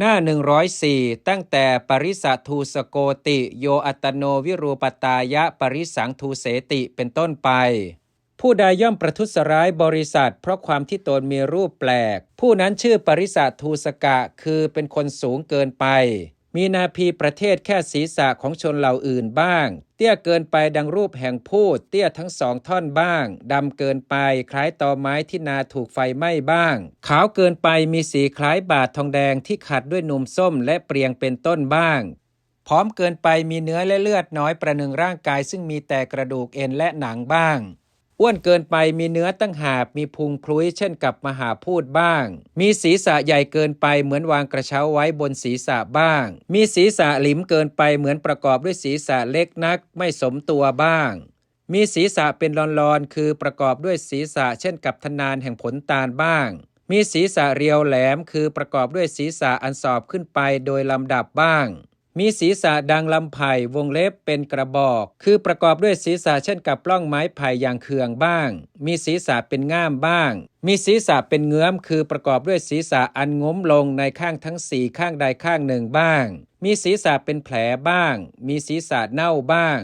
หน้า 104 ตั้งแต่ปริสัททูสโกติ โยอัตโนวิรูปตายะปริสังทูเสติเป็นต้นไป ผู้ใดย่อมประทุษร้ายบริษัท เพราะความที่ตนมีรูปแปลก ผู้นั้นชื่อปริสัททูสกะคือเป็นคนสูงเกินไป มีนาพีประเทศแค่ศีรษะของชนเหล่าอื่นบ้าง เตี้ยเกินไปดังรูปแห่งพูด เตี้ยทั้งสองท่อนบ้าง ดำเกินไปคล้ายตอไม้ที่นาถูกไฟไหม้บ้าง ขาวเกินไปมีสีคล้ายบาททองแดงที่ขัดด้วยนมส้มและเปรียงเป็นต้นบ้างพร้อมเกินไปมีเนื้อและเลือดน้อยประหนึ่งร่างกายซึ่งมีแต่กระดูกเอ็นและหนังบ้าง อ้วนเกินไปมีเนื้อตั้งหาบมีพุงพลุยเช่นกับมหาพูดบ้าง มีศีรษะใหญ่เกินไปเหมือนวางกระเช้าไว้บนศีรษะบ้าง มีศีรษะหลิมเกินไปเหมือนประกอบด้วยศีรษะเล็กนักไม่สมตัวบ้าง มีศีรษะเป็นลอนๆคือประกอบด้วยศีรษะเช่นกับทนานแห่งผลตาลบ้าง มีศีรษะเรียวแหลมคือประกอบด้วยศีรษะอันสอบขึ้นไปโดยลำดับบ้าง มีศีรษะดังลำไผ่วงเล็บเป็นกระบอก คือประกอบด้วยศีรษะเช่นกับปล้องไม้ไผ่อย่างเคืองบ้าง มีศีรษะเป็นง่ามบ้าง มีศีรษะเป็นเงื้อม คือประกอบด้วยศีรษะอันงมลงในข้างทั้งสี่ข้างใดข้างหนึ่งบ้าง มีศีรษะเป็นแผลบ้าง มีศีรษะเน่าบ้าง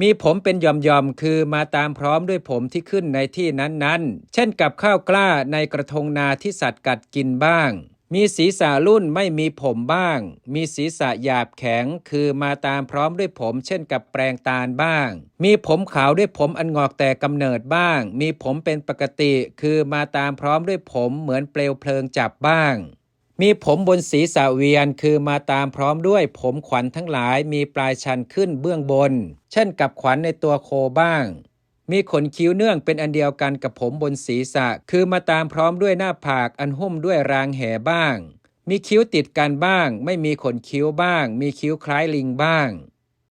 มีผมเป็นหย่อมๆ คือมาตามพร้อมด้วยผมที่ขึ้นในที่นั้นๆ เช่นกับข้าวกล้าในกระทงนาที่สัตว์กัดกินบ้าง มีศีรษะรุ่นไม่มีผมบ้าง มีศีรษะหยาบแข็ง คือมาตามพร้อมด้วยผม เช่นกับแปรงตาลบ้าง มีผมขาวด้วยผมอันงอกแต่กำเนิดบ้าง มีผมเป็นปกติ คือมาตามพร้อมด้วยผมเหมือนเปลวเพลิงจับบ้าง มีผมบนศีรษะเวียน คือมาตามพร้อมด้วยผมขวัญทั้งหลาย มีปลายชันขึ้นเบื้องบน เช่นกับขวัญในตัวโคบ้าง มีขนคิ้วเนื่องเป็นอันเดียวกันกับผมบนศีรษะ คือมาตามพร้อมด้วยหน้าผากอันหุ้มด้วยรางแห่บ้าง มีคิ้วติดกันบ้าง ไม่มีขนคิ้วบ้าง มีคิ้วคล้ายลิงบ้าง